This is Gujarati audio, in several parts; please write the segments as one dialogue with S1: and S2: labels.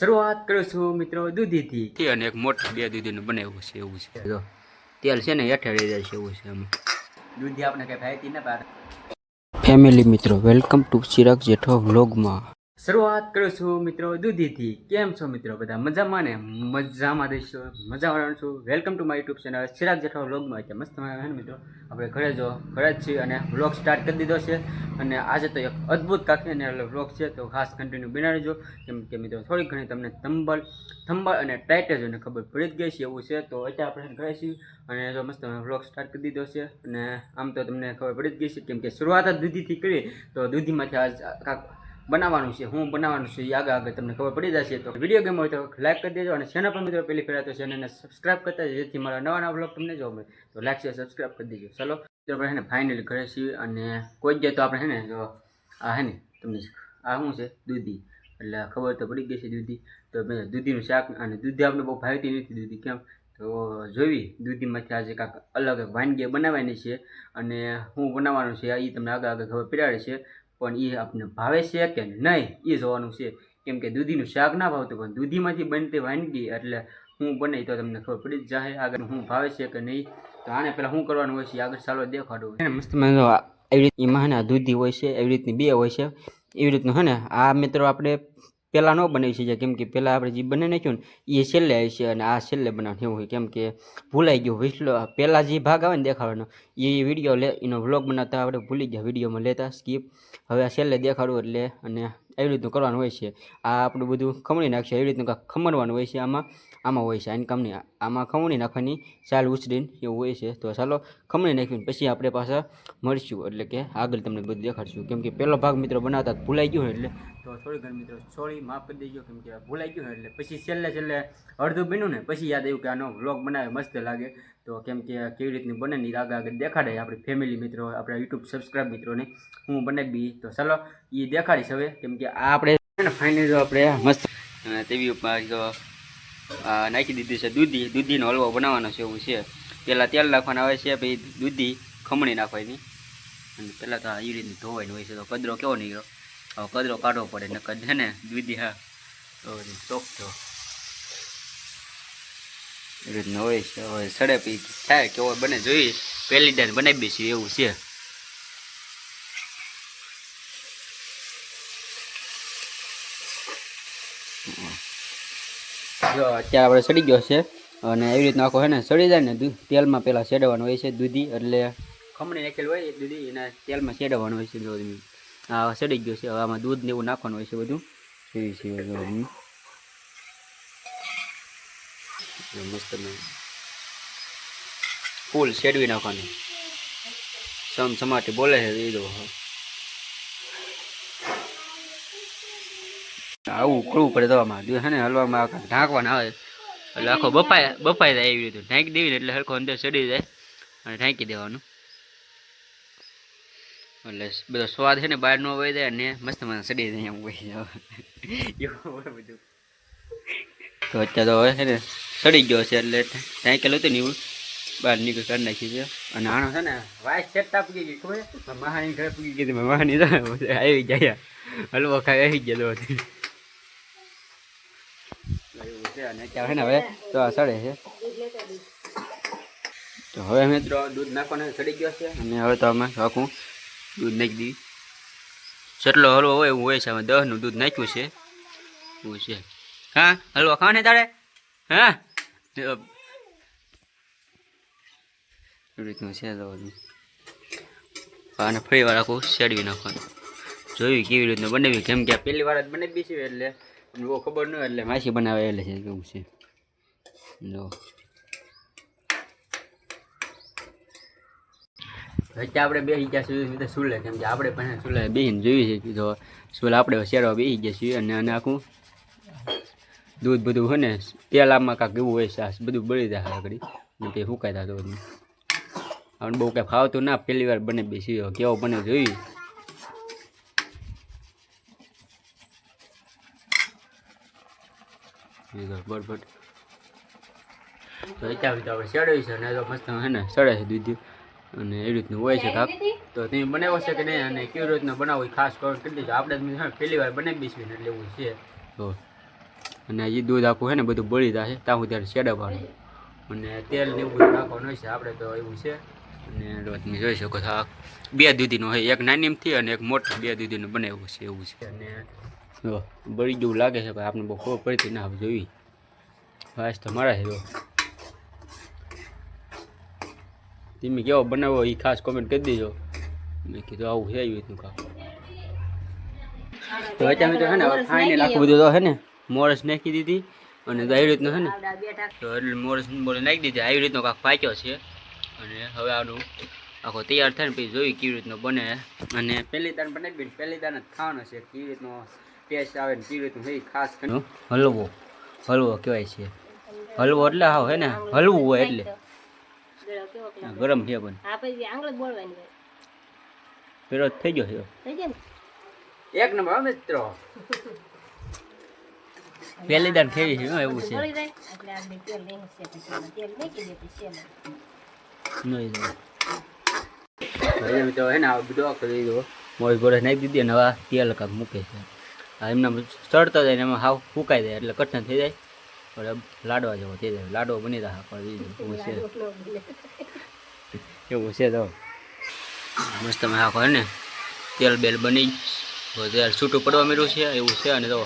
S1: શરૂઆત કરું છું મિત્રો દૂધીથી. અને એક મોટા બે દૂધીનું બનાવ્યું છે એવું છે. જો તેલ છે ને હેઠળ રહી જાય છે એવું છે એમાં. દૂધી આપણે કઈ ફાયતી ના પાડે ફેમિલી મિત્રો વેલકમ ટુ ચિરાગ જેઠો વ્લોગમાં શરૂઆત કરું છું મિત્રો દૂધીથી. કેમ છો મિત્રો? બધા મજામાં ને? મજામાં દઈશો મજામાં છું? Welcome to my YouTube channel Chirag Jetho વ્લોગમાં એટલે મસ્ત મજા મિત્રો? આપણે ઘરે જો, ઘરે જ છીએ અને વ્લોગ સ્ટાર્ટ કરી દીધો છે. અને આજે તો એક અદ્ભુત કાકી અને વ્લોગ છે, તો ખાસ કન્ટિન્યુ બનાવીજો કેમ કે મિત્રો થોડી ઘણી તમને તંબલ થંબલ અને ટાઇટેજ અને ખબર પડી જ ગઈ છે એવું છે. તો અત્યારે આપણે ઘરે છીએ અને જો મસ્ત વ્લોગ સ્ટાર્ટ કરી દીધો છે. અને આમ તો તમને ખબર પડી જ ગઈ છે. કેમ કે શરૂઆત જ દૂધીથી કરી. તો દૂધીમાંથી આજ બનાવવાનું છે, હું બનાવવાનું છે આગળ આગળ તમને ખબર પડી જશે તો વીડિયો ગેમ હોય તો લાઈક કરી દેજો અને ચેનલ પર મિત્રો પહેલી ફેરા તો ચેનલને સબસ્ક્રાઇબ કરતા જેથી મારા નવા નવા બ્લોગ તમને જોવા મળે. તો લાઈક છે સબસ્ક્રાઈબ કરી દેજો. ચલો, તો આપણે હે ને ફાઇનલી ઘરે છીએ અને કોઈ જ તો આપણે હે ને જો, આ હે ને તમને આ શું છે? દૂધી. એટલે ખબર તો પડી ગઈ છે દૂધી. તો મેં દૂધીનું શાક અને દૂધી આપણે બહુ ભાવતી નથી દૂધી, કેમ? તો જોવી દૂધીમાંથી આજે કાંક અલગ વાનગી બનાવવાની છે અને હું બનાવવાનું છે એ તમને આગળ આગળ ખબર પડાડે છે. પણ એ આપણને ભાવે છે કે નહીં એ જોવાનું છે. કેમ કે દૂધીનું શાક ના ભાવતું, પણ દૂધીમાંથી બનતી વાનગી એટલે હું બનાવી તો તમને ખબર પડી જ જાય આગળ હું ભાવે છે કે નહીં. તો આને પહેલાં શું કરવાનું હોય છે આગળ ચાલો દેખાડું. મસ્ત એવી રીતની મહાના દૂધી હોય છે, એવી રીતની બે હોય છે. એવી રીતનું હે ને, આ મિત્રો આપણે પહેલાં ન બનાવી શકીએ કેમ કે પહેલાં આપણે જે બને નાખ્યું ને એ છેલ્લે આવી અને આ છેલ્લે બનાવવાનું એવું હોય. કેમ કે ભૂલાઈ ગયું. વિસલો પહેલાં જે ભાગ આવે ને દેખાડવાનો એ વીડિયો લે, એનો વ્લોગ બનાવતા આપણે ભૂલી ગયા. વિડીયોમાં લેતા, સ્કીપ. હવે આ છેલ્લે દેખાડવું એટલે, અને એવી રીતનું કરવાનું હોય છે. આ આપણું બધું ખમણી નાખશે. એવી રીતનું ખમણવાનું હોય છે આમાં. આમાં હોય છે. આની કમની આમાં ખમણી નાખવાની ચાલ ઉછરીને એવું હોય છે. તો ચાલો, ખમણી નાખીને પછી આપણે પાછા મળશું. એટલે કે આગળ તમને બધું દેખાડશું. કેમ કે પહેલો ભાગ મિત્રો બનાવતા ભૂલાઈ ગયો એટલે તો થોડી ઘણી મિત્રો સોરી માફ કરી દેજો. કેમ કે ભૂલાઈ ગયું એટલે પછી છેલ્લે છેલ્લે અડધું બન્યું ને પછી યાદ આવ્યું કે આનો વ્લોગ બનાવે મસ્ત લાગે. તો કેમ કે કેવી રીતની બને ને આગળ આગળ દેખાડે આપણી ફેમિલી મિત્રો, આપણા યુટ્યુબ સબસ્ક્રાઈબ મિત્રોને. હું બનાવી તો ચાલો એ દેખાડીશ હવે. કેમ કે આ આપણે ફાઇનલ આપણે મસ્ત તેવી ઉપર નાખી દીધી છે દૂધી. દૂધીનો હલવો બનાવવાનો છે એવું છે. પહેલાં તેલ નાખવાના આવે છે, પછી દૂધી ખમણી નાખવાની. અને પહેલાં તો આ રીતે ધોવાની હોય છે. તો કદરો કેવો નીકળ્યો? હવે કદરો કાઢવો પડે નકર છે ને દૂધી હા. તો ચોખ થયો એ રીતના હોય છે. હવે સડે પછી થાય, કેવો બને, જોઈએ. પહેલી દાન બનાવી છીએ એવું છે. જો અત્યારે આપણે સડી ગયો છે અને એવી રીતના આખો છે ને સડી જાય ને દૂધ તેલમાં પહેલાં શેડવાનું હોય છે દૂધી એટલે ખમણી નાખેલું હોય દૂધી એને તેલમાં શેડવાનું હોય છે જો આ સડી ગયો છે, હવે આમાં દૂધ ને એવું નાખવાનું હોય છે બધું. એવી છે જો મસ્ત ફૂલ શેડવી નાખવાની. સમ સમાટી બોલે છે એ જો. આવું ઉકળવું પડે તો આમાં હે ને હલવામાં આ ઢાંકવાના આવે એટલે આખો બફાય બફાઈ જાય એવી રીતે ઢાંકી દેવી એટલે હરખો અંદર ચડી જાય અને ઢાંકી દેવાનું. એટલે બધો સ્વાદ છે ને બહાર નો વહી જાય ને મસ્ત મસ્ત ચડી જાય એમ વહી જાવ બધું. તો અત્યારે તો હવે છે ને સડી ગયો છે એટલે ઢાંકેલું હતું ને એવું. બહાર નીકળ કરી નાખી છે અને આનો છે ને વાઇસ સેટતા પૂકી ગઈ ખબર? મહાની ઘરે પૂકી ગઈ મહાની આવી જાય હલવો ખાઈ આવી ગયા છે અને ને હવે તો સડે છે તો હવે મિત્રો દૂધ નાખવાનો સડી ગયો છે અને હવે તો અમે આખું દૂધ નાખી દીધી જેટલો હલવો હોય એવું હોય છે. અમે દસનું દૂધ નાખ્યું છે. એવું છે. હા, હલવો ખાવા ને તારે? હા? રીતનું છે અને ફરી વાર આખું શેડવી નાખવાનું. જોયું કેવી રીતનું બનાવ્યું? કેમ કે પહેલી વાર જ બનાવી છે એટલે અમને ખબર ન એટલે માસી બનાવે એટલે છે, કેવું છે. જો અત્યારે આપણે બેસી ગયા સુધી સુલે, કેમ કે આપણે પણ સુલે બેસીને જોયું છે તો સુલ આપણે શેરવા બેસી ગયા છીએ અને આખું દૂધ બધું હોય ને તેલ આમાં કાંક એવું હોય છે બધું બળી જાય આગળ. ને તે સુકાઈ થતું બધું હવે બહુ કાંઈ ફાવતું ના, પહેલી વાર બને બેસી કેવો બને જોયું બરોબર તો અત્યારે તો આપણે ચડાવી છે ને તો મસ્ત એને સડે છે દૂધ. અને એવી રીતનું હોય છે કાક તો તમે બનાવો છે કે નહીં અને કેવી રીતનું બનાવો એ ખાસ કમેન્ટ કરી દીધું આપણે પહેલી વાર બનાવી દઈશું એટલે એવું છે. તો અને એ દૂધ આખું છે ને બધું બળી જશે ત્યાં ત્યારે શેડવવાનું અને તેલ ને એવું નાખવાનું હોય છે આપણે તો એવું છે. અને તમે જોઈ શકો છો બે દૂધીનું હોય. એક નાનીમથી અને એક મોટી. બે દૂધીનું બનાવ્યું છે એવું છે. અને જો બળી જેવું લાગે છે ભાઈ આપણે બહુ ખબર પડતી ના જોઈ. વાસ તો મારા છે જો. તમે કેવો બનાવો એ ખાસ કોમેન્ટ કરી દેજો. મેં કીધું આવું છે એવી રીતનું કામ તો અત્યારે મિત્રો છે ને હવે ફાઇનલ આખું બધું તો છે ને મોરસ નાખી દીધી અને આવી રીતનું છે ને તો એટલે મોરસ મોરસ નાખી દીધી આવી રીતનો કાંક પાક્યો છે. અને હવે આનું આખો તૈયાર થાય ને પછી જોઈ કેવી રીતનો બને. અને પહેલી દાન બનાવી પહેલી દાન જ ખાવાનો છે કેવી રીતનો ટેસ્ટ આવે ને કેવી તો છે ખાસ હલવો. હલવો કહેવાય છે. હલવો એટલે હાવ હે ને? હલવું હોય એટલે. ગરમ છે પણ.
S2: હોય.
S1: પેલો થઈ ગયો છે. એક નંબર મિત્રો. પહેલી દાન ખેરી છે એવું છે. નહીં જાય મિત્રો હે ને આ બધો કરી દીધો મોજ ગોળે નાખી દીધી અને હવે આ તેલ કાંક મૂકે છે. એમના ચડતો જાય ને એમાં હાવ ફૂંકાઈ જાય એટલે કઠણ થઈ જાય. પણ લાડવા જેવો થઈ જાય. લાડવો બની રહ્યા પણ એવું છે. એવું છે તો. મસ્ત તમે આખો ને. તેલ બેલ બની તેલ છૂટું પડવા મળ્યું છે, એવું છે અને તો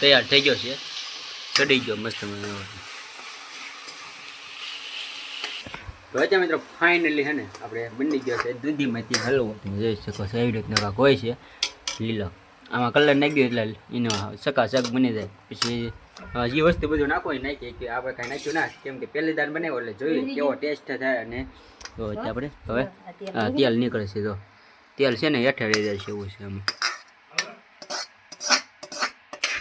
S1: તૈયાર થઈ ગયો છે. ચડી ગયો મસ્ત તમે તો મિત્રો ફાઇનલી છે ને, આપણે બની ગયો છે દૂધીમાંથી હલવો. જોઈ શકો છો, એવી રીતના કાંક હોય છે, લીલો. આમાં કલર નાખી દો એટલે એનો સકાસક બની જાય. પછી જે વસ્તુ બધું નાખો એ નાખીએ કે આપણે કાંઈ નાખ્યું ના કેમ કે પહેલી દાન બનાવ્યો એટલે જોઈએ કેવો ટેસ્ટ થાય અને તો આપણે હવે તેલ નીકળે છે તો. તેલ છે ને હેઠે રહી જાય છે એવું છે આમાં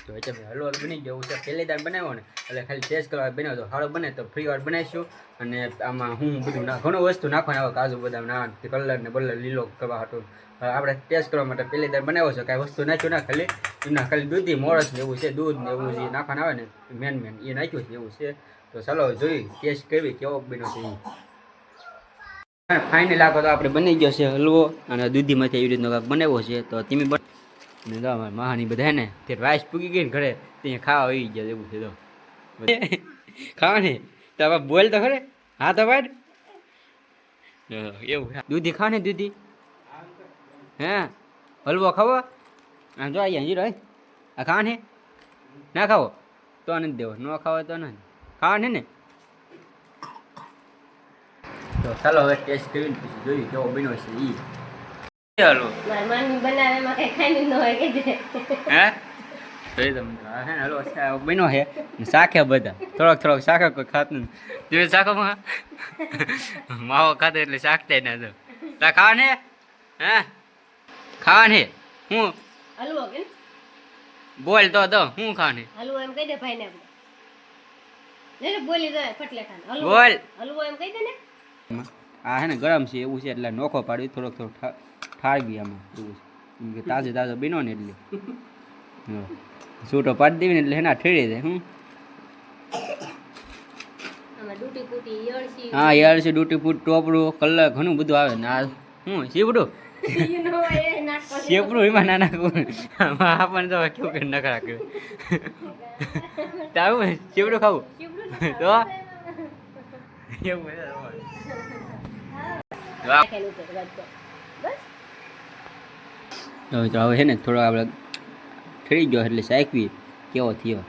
S1: તો એટલે હલવો બની ગયો છે. પહેલી દાન બનાવ્યો ને એટલે ખાલી ટેસ્ટ કરવા બનાવ્યો તો હાળો બને તો ફ્રી વાર બનાવીશું. અને આમાં હું બધું ઘણું વસ્તુ નાખવાનું આવે કાજુ બદામ ના કલર ને બલર લીલો કરવા હવે આપણે ટેસ્ટ કરવા માટે પહેલી દર બનાવ્યો છે, કાંઈ વસ્તુ નાખ્યું ના ખાલી. એના ખાલી દૂધી મોરસ ને એવું છે, દૂધ ને એવું જે નાખવાનું આવે ને મેન મેન એ નાખ્યું છે, એવું છે. તો ચાલો જોઈ ટેસ્ટ કરવી કેવો બન્યો છે ફાઇનલ આખો તો આપણે બની ગયો છે હલવો, અને દૂધીમાંથી એવી રીતનો કાંક બનાવ્યો છે. તો તમે બન મહાની બધા ને, તે રાઈસ પૂગી ગઈ ને ઘરે ત્યાં ખાવા આવી ગયા એવું છે તો. ખાવાની? તો બોલ તો ખરે? હા તો ભાઈ? એવું દૂધી ખા ને દૂધી? હે? હલવો ખાવો? હા જો અહીંયા જીરો હે? આ ખા ને ના ખાવો? તો નથી દેવો. ન ખાવો તો નથી ખાવા ને ને? તો ચાલો હવે ટેસ્ટ કરીને પછી જોયું કેવો બન્યો છે ઈ. ચાલો.
S2: મારી માની કઈ ખાઈ ન હોય કે
S1: હે? જોઈ તમે હે આ બન્યો છે. ને બધા. થોડોક થોડોક શાકે કોઈ ખાતું જોયું શાકોમાં માવો ખાતો એટલે શાકતા ના તા ખાવા ને હે? ખાવા ને હું?
S2: હલવો કે
S1: બોલ તો તો હું ખાવા ને
S2: હલવો એમ કહી દે ભાઈ ને આપણે લે બોલી દે ફટલે ખાને. હલવો
S1: બોલ.
S2: હલવો એમ કહી દે ને.
S1: આ હે ને ગરમ છે એવું છે એટલે નોખો પાડી થોડોક થોડોક ઠા- ઠારવી આમાં એવું છે. કે તાજે તાજો બીનો ને એટલે. છૂટો પાડી દેવી ને એટલે હેના ઠેરી દે હું?
S2: યળસી
S1: હા યાર છે ડૂટી ફૂટ ટોપડું કલર ઘણું બધું આવે ને આ હું શીવડું?
S2: નાખો.
S1: શીવડું એમાં નાના આમાં આપણને તો કેવું કે નખરા કરે તારું શેપડું ખાવું તો એવું તો આ-
S2: કર.
S1: હવે તો હવે છે ને થોડો આપણે ઠરી ગયો એટલે શાકવી કેવો થયો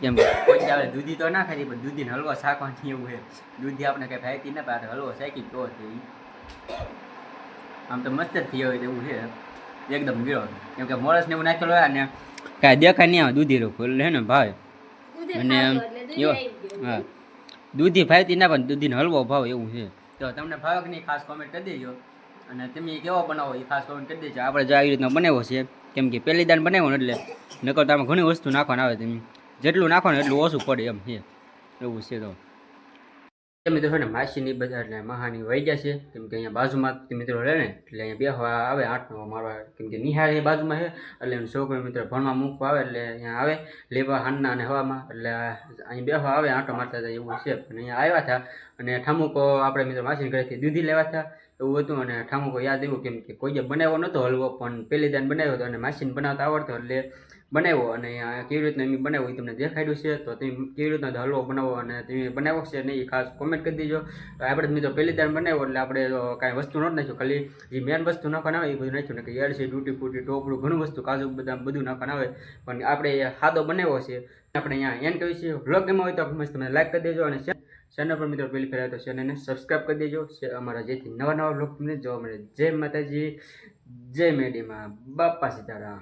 S1: કેમ કોઈ આવે દૂધી તો ના ખાધી પણ દૂધીને હલવો શાકવાની એવું છે દૂધી આપણે કંઈ ફાયતી ના પાડે હલવો શાકી કેવો થયો. આમ તો મસ્ત જ થયો હોય એવું છે. એકદમ ગીરો કેમ કે મોરસ ને એવું નાખેલો હોય ને કાંઈ દેખાય નહીં આવે દૂધી રોકું એટલે ને ભાવે. અને. હા. દૂધી ફાયતી ના પણ દૂધીનો હલવો ભાવ એવું છે. તો તમને ભાવે કે નહીં ખાસ કોમેન્ટ કરી દેજો. અને તમે કેવો બનાવો એ ખાસ કોમેન્ટ કરી દેજો. આપણે જો આવી રીતના બનાવ્યો છે કેમ કે પહેલી દાન બનાવ્યો ને એટલે નકર તો આમાં ઘણી વસ્તુ નાખવાની આવે તમે. જેટલું નાખો ને એટલું ઓછું પડે એમ છે. એવું છે તો. મિત્રો છે ને માસીની બધા એટલે મહાની વહી ગયા છે. કેમ કે અહીંયા બાજુમાં મિત્રો રહે ને, એટલે અહીંયા બેસવા આવે આઠનો મારવા કેમ કે નિહાળ અહીંયા બાજુમાં છે, એટલે એમ છોકરો મિત્રો ભણવા મૂકવા આવે, એટલે અહીંયા આવે. લેવા હાનના અને હવામાં, એટલે અહીં બેહવા આવે, આંટો મારતા હતા એવું છે. પણ અહીંયા આવ્યા હતા અને ઠામુકો, આપણે મિત્રો માસીની ઘરેથી દૂધી લેવા હતા. એવું હતું અને ઠામુકો યાદ આવ્યું કેમ કે કોઈ જે બનાવ્યો નહોતો હલવો, પણ પહેલી દાન બનાવ્યો હતો અને માસીને બનાવતા આવડતો એટલે બનાવ્યો અને કેવી રીતના એમ બનાવ્યું એ તમને દેખાડ્યું છે, તો તમે કેવી રીતના હલવો બનાવો અને તમે બનાવો છે નહીં એ ખાસ કોમેન્ટ કરી દેજો. આપણે મિત્રો પહેલી દાન બનાવ્યો એટલે આપણે કાંઈ વસ્તુ નહોતું નાખ્યું ખાલી જે મેન વસ્તુ નાખવાના આવે એ બધું નાખ્યું. કે યાર છે તૂટી ફૂટી ટોપડું ઘણું વસ્તુ કાજુ, બદામ બધું નાખવાના આવે પણ આપણે સાદો બનાવ્યો છે. આપણે અહીંયા એન કહ્યું છે. વ્લોગ ગમ્યો હોય તો મસ્ત તમે લાઈક કરી દેજો અને ચેનલ પર મિત્રો પેલી ફેરાય તો ચેનલને સબસ્ક્રાઈબ કરી દેજો. અમારા જેથી નવા નવા બ્લોગ તમને જોવા મળે. જય માતાજી, જય મેડીમાં. બાપા સીતારામ.